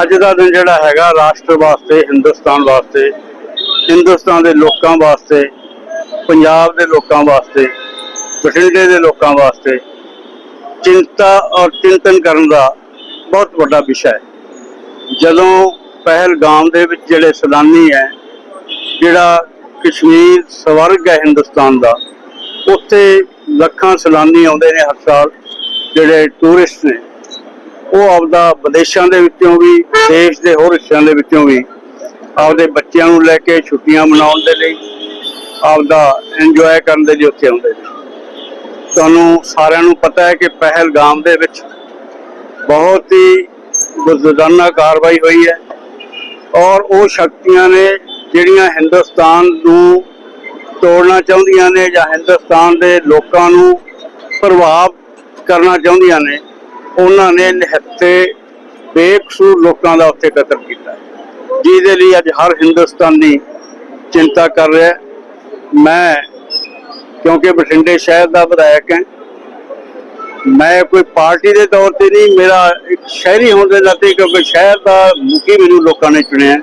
ਅੱਜ ਦਾ ਦਿਨ ਜਿਹੜਾ ਹੈਗਾ ਰਾਸ਼ਟਰ ਵਾਸਤੇ, ਹਿੰਦੁਸਤਾਨ ਵਾਸਤੇ, ਹਿੰਦੁਸਤਾਨ ਦੇ ਲੋਕਾਂ ਵਾਸਤੇ, ਪੰਜਾਬ ਦੇ ਲੋਕਾਂ ਵਾਸਤੇ, ਬਠਿੰਡੇ ਦੇ ਲੋਕਾਂ ਵਾਸਤੇ ਚਿੰਤਾ ਔਰ ਚਿੰਤਨ ਕਰਨ ਦਾ ਬਹੁਤ ਵੱਡਾ ਵਿਸ਼ਾ ਹੈ। ਜਦੋਂ ਪਹਿਲਗਾਮ ਦੇ ਵਿੱਚ ਜਿਹੜੇ ਸੈਲਾਨੀ ਹੈ, ਜਿਹੜਾ ਕਸ਼ਮੀਰ ਸਵਰਗ ਹੈ ਹਿੰਦੁਸਤਾਨ ਦਾ, ਉੱਥੇ ਲੱਖਾਂ ਸੈਲਾਨੀ ਆਉਂਦੇ ਨੇ ਹਰ ਸਾਲ, ਜਿਹੜੇ ਟੂਰਿਸਟ ਨੇ। ਆਪਦਾ ਵਿਦੇਸ਼ਾਂ ਦੇ ਵਿੱਚੋਂ ਵੀ, ਦੇਸ਼ ਦੇ ਹੋਰ ਹਿੱਸਿਆਂ ਦੇ ਵਿੱਚੋਂ ਵੀ ਆਪਦੇ ਬੱਚਿਆਂ ਨੂੰ ਲੈ ਕੇ ਛੁੱਟੀਆਂ ਮਨਾਉਣ ਦੇ ਲਈ ਆਪਦਾ ਇੰਜੋਏ ਕਰਨ ਦੇ ਲਈ ਉੱਥੇ ਆਉਂਦੇ ਨੇ। ਤੁਹਾਨੂੰ ਸਾਰਿਆਂ ਨੂੰ ਪਤਾ ਹੈ ਕਿ ਪਹਿਲਗਾਮ ਦੇ ਵਿੱਚ ਬਹੁਤ ਹੀ ਬਜ਼ੁਰਗਾਨਾ ਕਾਰਵਾਈ ਹੋਈ ਹੈ ਔਰ ਉਹ ਸ਼ਕਤੀਆਂ ਨੇ ਜਿਹੜੀਆਂ ਹਿੰਦੁਸਤਾਨ ਨੂੰ ਤੋੜਨਾ ਚਾਹੁੰਦੀਆਂ ਨੇ ਜਾਂ ਹਿੰਦੁਸਤਾਨ ਦੇ ਲੋਕਾਂ ਨੂੰ ਪ੍ਰਭਾਵ ਕਰਨਾ ਚਾਹੁੰਦੀਆਂ ਨੇ ਉਹਨਾਂ ਨੇ ਨਿਹੱਥੇ ਬੇਕਸੂਰ ਲੋਕਾਂ ਦਾ ਉੱਥੇ ਕਤਲ ਕੀਤਾ। ਜਿਹਦੇ ਲਈ ਅੱਜ ਹਰ ਹਿੰਦੁਸਤਾਨੀ ਚਿੰਤਾ ਕਰ ਰਿਹਾ ਮੈਂ, ਕਿਉਂਕਿ ਬਠਿੰਡੇ ਸ਼ਹਿਰ ਦਾ ਵਿਧਾਇਕ ਹਾਂ, ਮੈਂ ਕੋਈ ਪਾਰਟੀ ਦੇ ਤੌਰ ਤੇ ਨਹੀਂ, ਮੇਰਾ ਇੱਕ ਸ਼ਹਿਰੀ ਹੋਣ ਦੇ ਨਾਤੇ ਕਿਉਂਕਿ ਸ਼ਹਿਰ ਦਾ ਮੁਖੀ ਮੈਨੂੰ ਲੋਕਾਂ ਨੇ ਚੁਣਿਆ।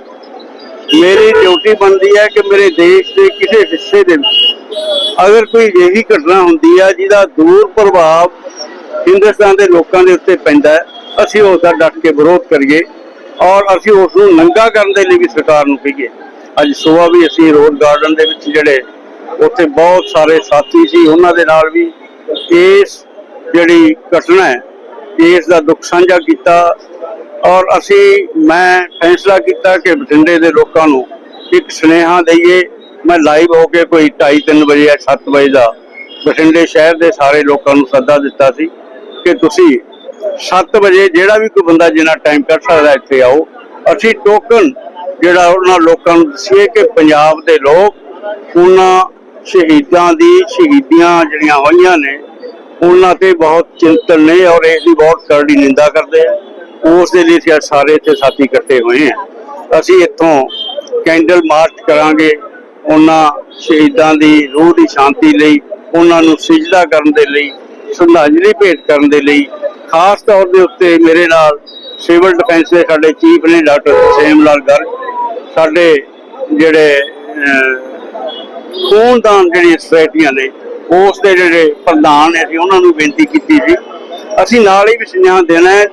ਮੇਰੀ ਡਿਊਟੀ ਬਣਦੀ ਹੈ ਕਿ ਮੇਰੇ ਦੇਸ਼ ਦੇ ਕਿਸੇ ਹਿੱਸੇ ਦੇ ਵਿੱਚ ਅਗਰ ਕੋਈ ਅਜਿਹੀ ਘਟਨਾ ਹੁੰਦੀ ਆ ਜਿਹਦਾ ਦੂਰ ਪ੍ਰਭਾਵ ਹਿੰਦੁਸਤਾਨ ਦੇ ਲੋਕਾਂ ਦੇ ਉੱਤੇ ਪੈਂਦਾ ਹੈ। ਅਸੀਂ ਉਸ ਦਾ ਡਟ ਕੇ ਵਿਰੋਧ ਕਰੀਏ ਔਰ ਅਸੀਂ ਉਸ ਨੂੰ ਨੰਗਾ ਕਰਨ ਦੇ ਲਈ ਵੀ ਸਰਕਾਰ ਨੂੰ ਕਹੀਏ। ਅੱਜ ਸਵੇਰ ਵੀ ਅਸੀਂ ਰੋਜ਼ ਗਾਰਡਨ ਦੇ ਵਿੱਚ ਜਿਹੜੇ ਉੱਥੇ ਬਹੁਤ ਸਾਰੇ ਸਾਥੀ ਸੀ, ਉਹਨਾਂ ਦੇ ਨਾਲ ਵੀ ਇਸ ਜਿਹੜੀ ਘਟਨਾ ਹੈ, ਇਸ ਦਾ ਦੁੱਖ ਸਾਂਝਾ ਕੀਤਾ ਔਰ ਅਸੀਂ, ਮੈਂ ਫੈਸਲਾ ਕੀਤਾ ਕਿ ਬਠਿੰਡੇ ਦੇ ਲੋਕਾਂ ਨੂੰ ਇੱਕ ਸੁਨੇਹਾ ਦਈਏ। ਮੈਂ ਲਾਈਵ ਹੋ ਕੇ ਕੋਈ 2:30 ਵਜੇ ਜਾਂ 7 ਵਜੇ ਦਾ ਬਠਿੰਡੇ ਸ਼ਹਿਰ ਦੇ ਸਾਰੇ ਲੋਕਾਂ ਨੂੰ ਸੱਦਾ ਦਿੱਤਾ ਸੀ। ਕਿ ਤੁਸੀਂ 7 ਵਜੇ ਜਿਹੜਾ ਵੀ ਕੋਈ ਬੰਦਾ ਜਿੰਨਾ ਟਾਈਮ ਕੱਢ ਸਕਦਾ ਇੱਥੇ ਆਓ। ਅਸੀਂ ਟੋਕਨ ਜਿਹੜਾ ਉਹਨਾਂ ਲੋਕਾਂ ਨੂੰ ਦੱਸੀਏ ਕਿ ਪੰਜਾਬ ਦੇ ਲੋਕ ਉਹਨਾਂ ਸ਼ਹੀਦਾਂ ਦੀ ਸ਼ਹੀਦੀਆਂ ਜਿਹੜੀਆਂ ਹੋਈਆਂ ਨੇ, ਉਹਨਾਂ ਤੇ ਬਹੁਤ ਚਿੰਤਨ ਨੇ ਔਰ ਇਸ ਦੀ ਬਹੁਤ ਕਰੜੀ ਨਿੰਦਾ ਕਰਦੇ ਆ। ਉਸ ਦੇ ਲਈ ਅਸੀਂ ਅੱਜ ਸਾਰੇ ਇੱਥੇ ਸਾਥੀ ਇਕੱਠੇ ਹੋਏ ਆ। ਅਸੀਂ ਇੱਥੋਂ ਕੈਂਡਲ ਮਾਰਚ ਕਰਾਂਗੇ ਉਹਨਾਂ ਸ਼ਹੀਦਾਂ ਦੀ ਰੂਹ ਦੀ ਸ਼ਾਂਤੀ ਲਈ, ਉਹਨਾਂ ਨੂੰ ਸਿਜਦਾ ਕਰਨ ਦੇ ਲਈ ਸ਼ਰਧਾਂਜਲੀ ਭੇਟ ਕਰਨ ਦੇ ਲਈ ਖਾਸ ਤੌਰ ਦੇ ਉੱਤੇ ਮੇਰੇ ਨਾਲ ਸਿਵਲ ਡਿਫੈਂਸ ਦੇ ਸਾਡੇ ਚੀਫ ਨੇ ਡਾਕਟਰ ਸੇਮ ਲਾਲ ਗਰਗ, ਸਾਡੇ ਜਿਹੜੇ ਖੂਨਦਾਨ ਜਿਹੜੀਆਂ ਸੁਸਾਇਟੀਆਂ ਨੇ, ਉਸ ਦੇ ਜਿਹੜੇ ਪ੍ਰਧਾਨ ਨੇ, ਅਸੀਂ ਉਹਨਾਂ ਨੂੰ ਬੇਨਤੀ ਕੀਤੀ ਸੀ ਅਸੀਂ ਨਾਲ ਹੀ ਵੀ ਸੁਨੇਹਾ ਦੇਣਾ ਹੈ,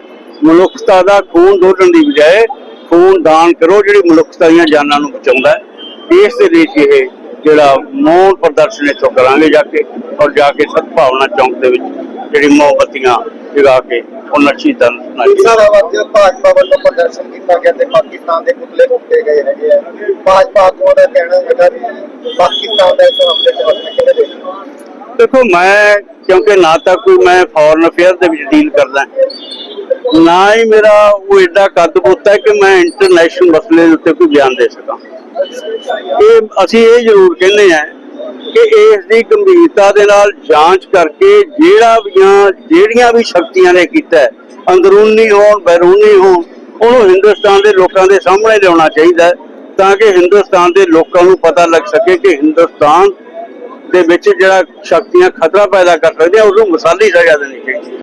ਮਨੁੱਖਤਾ ਦਾ ਖੂਨ ਡੋਲਣ ਦੀ ਬਜਾਏ ਖੂਨ ਦਾਨ ਕਰੋ, ਜਿਹੜੀ ਮਨੁੱਖਤਾ ਦੀਆਂ ਜਾਨਾਂ ਨੂੰ ਬਚਾਉਂਦਾ ਹੈ। ਇਸ ਦੇ ਲਈ ਅਸੀਂ ਇਹ ਜਿਹੜਾ ਮੌਨ ਪ੍ਰਦਰਸ਼ਨ ਇੱਥੋਂ ਕਰਾਂਗੇ ਜਾ ਕੇ ਔਰ ਜਾ ਕੇ ਸਦਭਾਵਨਾ ਚੌਂਕ ਦੇ ਵਿੱਚ ਜਿਹੜੀ ਮੋਮਬੱਤੀਆਂ ਜਗਾ ਕੇ ਉਹਨਾਂ ਸ਼ਹੀਦਾਂ ਨੂੰ ਸੁਣਾਈ ਸਾਰਾ ਵਕਤ ਭਾਜਪਾ ਵੱਲੋਂ ਪ੍ਰਦਰਸ਼ਨ ਕੀਤਾ ਗਿਆ ਤੇ ਪਾਕਿਸਤਾਨ ਦੇ ਪੁਤਲੇ ਫੂਕੇ ਗਏ ਹੈਗੇ ਆ। ਭਾਜਪਾ ਆਗੂਆਂ ਦਾ ਕਹਿਣਾ ਹੈਗਾ ਵੀ ਪਾਕਿਸਤਾਨ ਦਾ ਇਸ ਹਮਲੇ ਤੇ ਵਕਤ ਕਿਹਨੇ ਦੇਖਣਾ ਦੇਖੋ ਮੈਂ ਕਿਉਂਕਿ ਨਾ ਤਾਂ ਕੋਈ ਮੈਂ ਫੋਰਨ ਅਫੇਅਰ ਦੇ ਵਿੱਚ ਡੀਲ ਕਰਦਾ। ਨਾ ਹੀ ਮੇਰਾ ਉਹ ਏਡਾ ਕੱਦ ਹੈ ਕਿ ਮੈਂ ਇੰਟਰਨੈਸ਼ਨਲ ਮਸਲੇ ਦੇ ਉੱਤੇ ਕੋਈ ਬਿਆਨ ਦੇ ਸਕਾਂ। ਇਹ ਅਸੀਂ ਇਹ ਜ਼ਰੂਰ ਕਹਿੰਦੇ ਆ ਕਿ ਇਸ ਦੀ ਗੰਭੀਰਤਾ ਦੇ ਨਾਲ ਜਾਂਚ ਕਰਕੇ ਜਿਹੜਾ ਵੀਆਂ ਜਿਹੜੀਆਂ ਵੀ ਸ਼ਕਤੀਆਂ ਨੇ ਕੀਤਾ ਅੰਦਰੂਨੀ ਹੋਣ ਬੈਰੂਨੀ ਹੋਣ, ਉਹਨੂੰ ਹਿੰਦੁਸਤਾਨ ਦੇ ਲੋਕਾਂ ਦੇ ਸਾਹਮਣੇ ਲਿਆਉਣਾ ਚਾਹੀਦਾ ਤਾਂ ਕਿ ਹਿੰਦੁਸਤਾਨ ਦੇ ਲੋਕਾਂ ਨੂੰ ਪਤਾ ਲੱਗ ਸਕੇ ਕਿ ਹਿੰਦੁਸਤਾਨ ਦੇ ਵਿੱਚ ਜਿਹੜਾ ਸ਼ਕਤੀਆਂ ਖਤਰਾ ਪੈਦਾ ਕਰ ਸਕਦੀਆਂ ਉਹਨੂੰ ਮਸਾਲੀ ਸਜ਼ਾ ਦੇਣੀ ਚਾਹੀਦੀ ਹੈ।